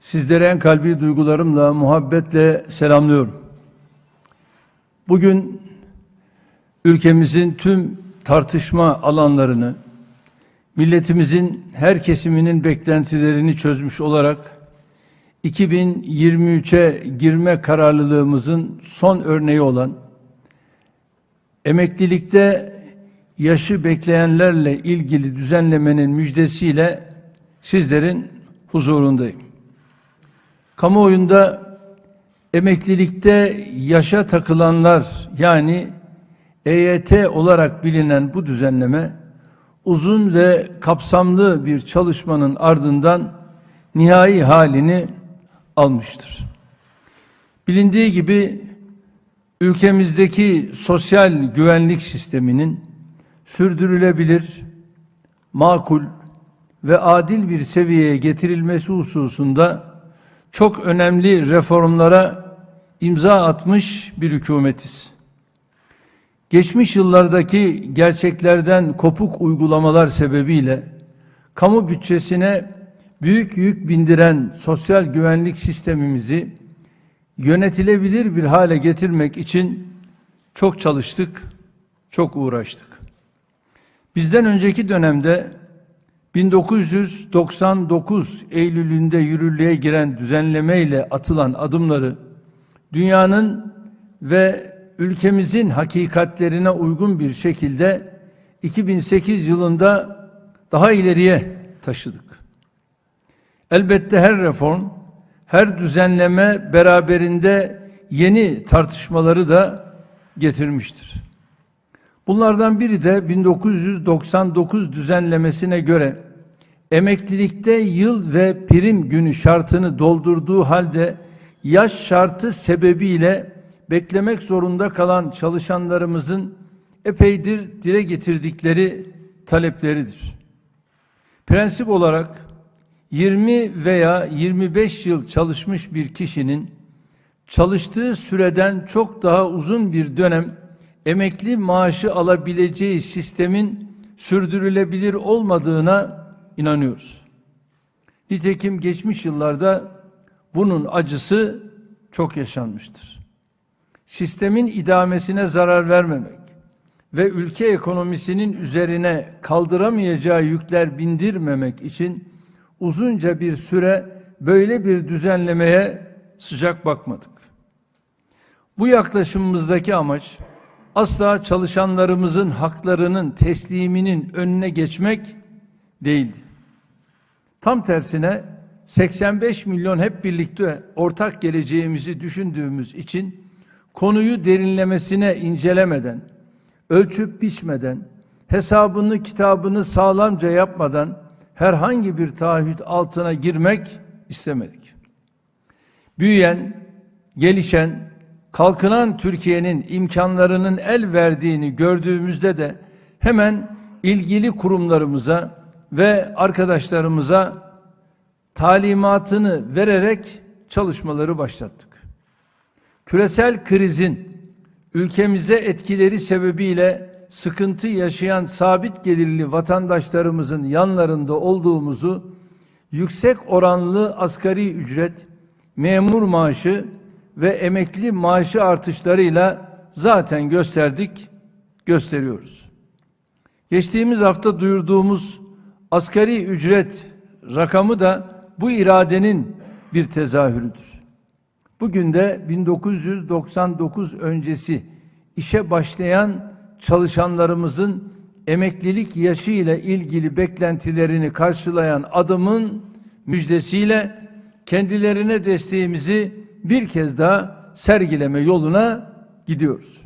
Sizlere en kalbi duygularımla, muhabbetle selamlıyorum. Bugün ülkemizin tüm tartışma alanlarını, milletimizin her kesiminin beklentilerini çözmüş olarak 2023'e girme kararlılığımızın son örneği olan emeklilikte yaşı bekleyenlerle ilgili düzenlemenin müjdesiyle sizlerin huzurundayım. Kamuoyunda emeklilikte yaşa takılanlar yani EYT olarak bilinen bu düzenleme uzun ve kapsamlı bir çalışmanın ardından nihai halini almıştır. Bilindiği gibi ülkemizdeki sosyal güvenlik sisteminin sürdürülebilir, makul ve adil bir seviyeye getirilmesi hususunda çok önemli reformlara imza atmış bir hükümetiz. Geçmiş yıllardaki gerçeklerden kopuk uygulamalar sebebiyle kamu bütçesine büyük yük bindiren sosyal güvenlik sistemimizi yönetilebilir bir hale getirmek için çok çalıştık, çok uğraştık. Bizden önceki dönemde 1999 Eylül'ünde yürürlüğe giren düzenleme ile atılan adımları dünyanın ve ülkemizin hakikatlerine uygun bir şekilde 2008 yılında daha ileriye taşıdık. Elbette her reform, her düzenleme beraberinde yeni tartışmaları da getirmiştir. Bunlardan biri de 1999 düzenlemesine göre emeklilikte yıl ve prim günü şartını doldurduğu halde yaş şartı sebebiyle beklemek zorunda kalan çalışanlarımızın epeydir dile getirdikleri talepleridir. Prensip olarak 20 veya 25 yıl çalışmış bir kişinin çalıştığı süreden çok daha uzun bir dönem emekli maaşı alabileceği sistemin sürdürülebilir olmadığına inanıyoruz. Nitekim geçmiş yıllarda bunun acısı çok yaşanmıştır. Sistemin idamesine zarar vermemek ve ülke ekonomisinin üzerine kaldıramayacağı yükler bindirmemek için uzunca bir süre böyle bir düzenlemeye sıcak bakmadık. Bu yaklaşımımızdaki amaç asla çalışanlarımızın haklarının tesliminin önüne geçmek değildi. Tam tersine 85 milyon hep birlikte ortak geleceğimizi düşündüğümüz için konuyu derinlemesine incelemeden, ölçüp biçmeden, hesabını kitabını sağlamca yapmadan herhangi bir taahhüt altına girmek istemedik. Büyüyen, gelişen, kalkınan Türkiye'nin imkanlarının el verdiğini gördüğümüzde de hemen ilgili kurumlarımıza ve arkadaşlarımıza talimatını vererek çalışmaları başlattık. Küresel krizin ülkemize etkileri sebebiyle sıkıntı yaşayan sabit gelirli vatandaşlarımızın yanlarında olduğumuzu yüksek oranlı asgari ücret, memur maaşı ve emekli maaşı artışlarıyla zaten gösterdik, gösteriyoruz. Geçtiğimiz hafta duyurduğumuz asgari ücret rakamı da bu iradenin bir tezahürüdür. Bugün de 1999 öncesi işe başlayan çalışanlarımızın emeklilik yaşı ile ilgili beklentilerini karşılayan adımın müjdesiyle kendilerine desteğimizi bir kez daha sergileme yoluna gidiyoruz.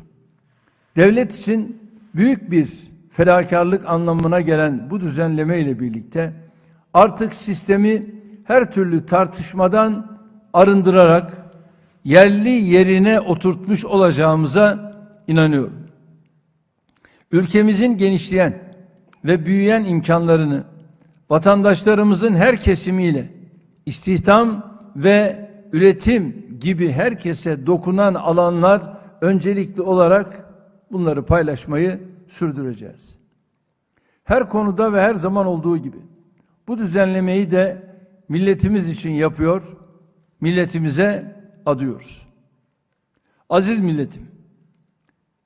Devlet için büyük bir fedakarlık anlamına gelen bu düzenleme ile birlikte artık sistemi her türlü tartışmadan arındırarak yerli yerine oturtmuş olacağımıza inanıyorum. Ülkemizin genişleyen ve büyüyen imkanlarını vatandaşlarımızın her kesimiyle istihdam ve üretim gibi herkese dokunan alanlar öncelikli olarak bunları paylaşmayı sürdüreceğiz. Her konuda ve her zaman olduğu gibi bu düzenlemeyi de milletimiz için yapıyor milletimize adıyoruz. Aziz milletim,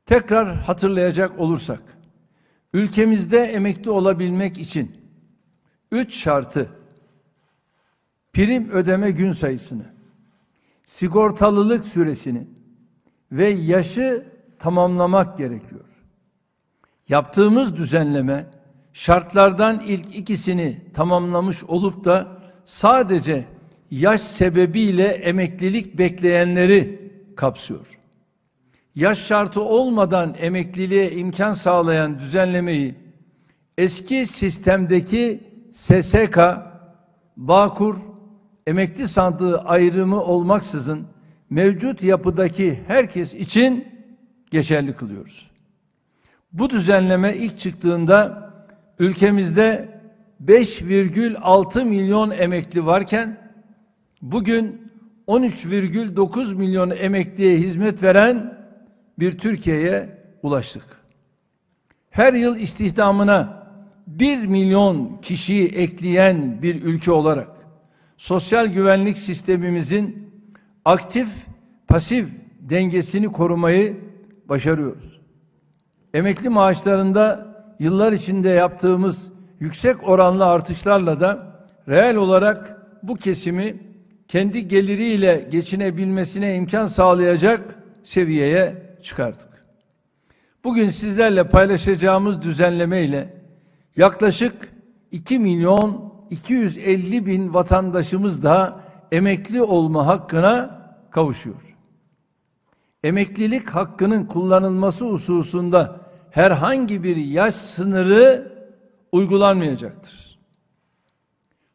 tekrar hatırlayacak olursak, ülkemizde emekli olabilmek için üç şartı, prim ödeme gün sayısını, sigortalılık süresini ve yaşı tamamlamak gerekiyor. Yaptığımız düzenleme şartlardan ilk ikisini tamamlamış olup da sadece yaş sebebiyle emeklilik bekleyenleri kapsıyor. Yaş şartı olmadan emekliliğe imkan sağlayan düzenlemeyi eski sistemdeki SSK, Bağkur, emekli sandığı ayrımı olmaksızın mevcut yapıdaki herkes için geçerli kılıyoruz. Bu düzenleme ilk çıktığında ülkemizde 5,6 milyon emekli varken bugün 13,9 milyon emekliye hizmet veren bir Türkiye'ye ulaştık. Her yıl istihdamına 1 milyon kişiyi ekleyen bir ülke olarak sosyal güvenlik sistemimizin aktif pasif dengesini korumayı başarıyoruz. Emekli maaşlarında yıllar içinde yaptığımız yüksek oranlı artışlarla da reel olarak bu kesimi kendi geliriyle geçinebilmesine imkan sağlayacak seviyeye çıkardık. Bugün sizlerle paylaşacağımız düzenleme ile yaklaşık 2 milyon 250 bin vatandaşımız daha emekli olma hakkına kavuşuyor. Emeklilik hakkının kullanılması hususunda herhangi bir yaş sınırı uygulanmayacaktır.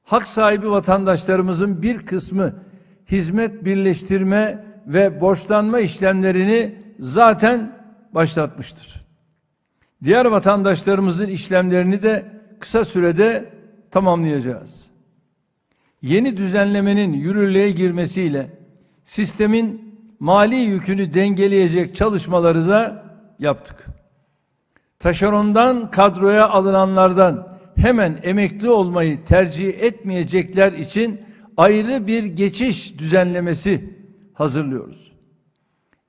Hak sahibi vatandaşlarımızın bir kısmı hizmet birleştirme ve borçlanma işlemlerini zaten başlatmıştır. Diğer vatandaşlarımızın işlemlerini de kısa sürede tamamlayacağız. Yeni düzenlemenin yürürlüğe girmesiyle sistemin mali yükünü dengeleyecek çalışmaları da yaptık. Taşerondan kadroya alınanlardan hemen emekli olmayı tercih etmeyecekler için ayrı bir geçiş düzenlemesi hazırlıyoruz.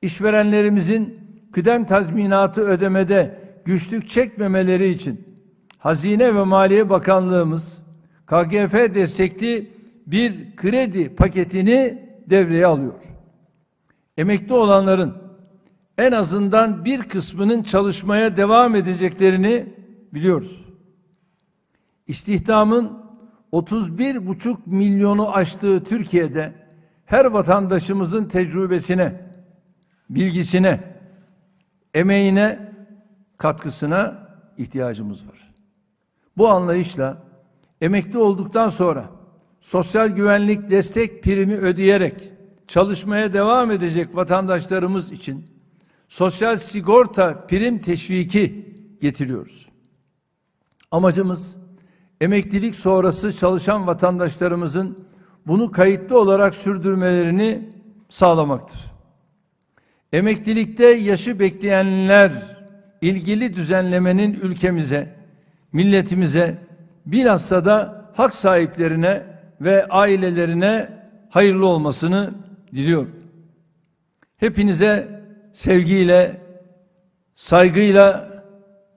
İşverenlerimizin kıdem tazminatı ödemede güçlük çekmemeleri için Hazine ve Maliye Bakanlığımız KGF destekli bir kredi paketini devreye alıyor. Emekli olanların en azından bir kısmının çalışmaya devam edeceklerini biliyoruz. İstihdamın 31,5 milyonu aştığı Türkiye'de her vatandaşımızın tecrübesine, bilgisine, emeğine, katkısına ihtiyacımız var. Bu anlayışla emekli olduktan sonra sosyal güvenlik destek primi ödeyerek çalışmaya devam edecek vatandaşlarımız için sosyal sigorta prim teşviki getiriyoruz. Amacımız emeklilik sonrası çalışan vatandaşlarımızın bunu kayıtlı olarak sürdürmelerini sağlamaktır. Emeklilikte yaşı bekleyenler ilgili düzenlemenin ülkemize, milletimize, bilhassa da hak sahiplerine ve ailelerine hayırlı olmasını diliyorum. Hepinize sevgiyle, saygıyla,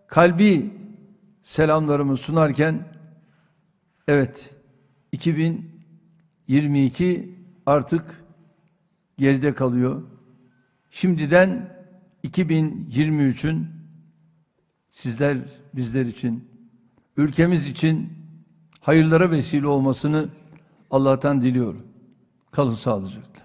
kalbi selamlarımı sunarken evet 2022 artık geride kalıyor. Şimdiden 2023'ün sizler bizler için ülkemiz için hayırlara vesile olmasını Allah'tan diliyorum. Kalın sağlıcakla.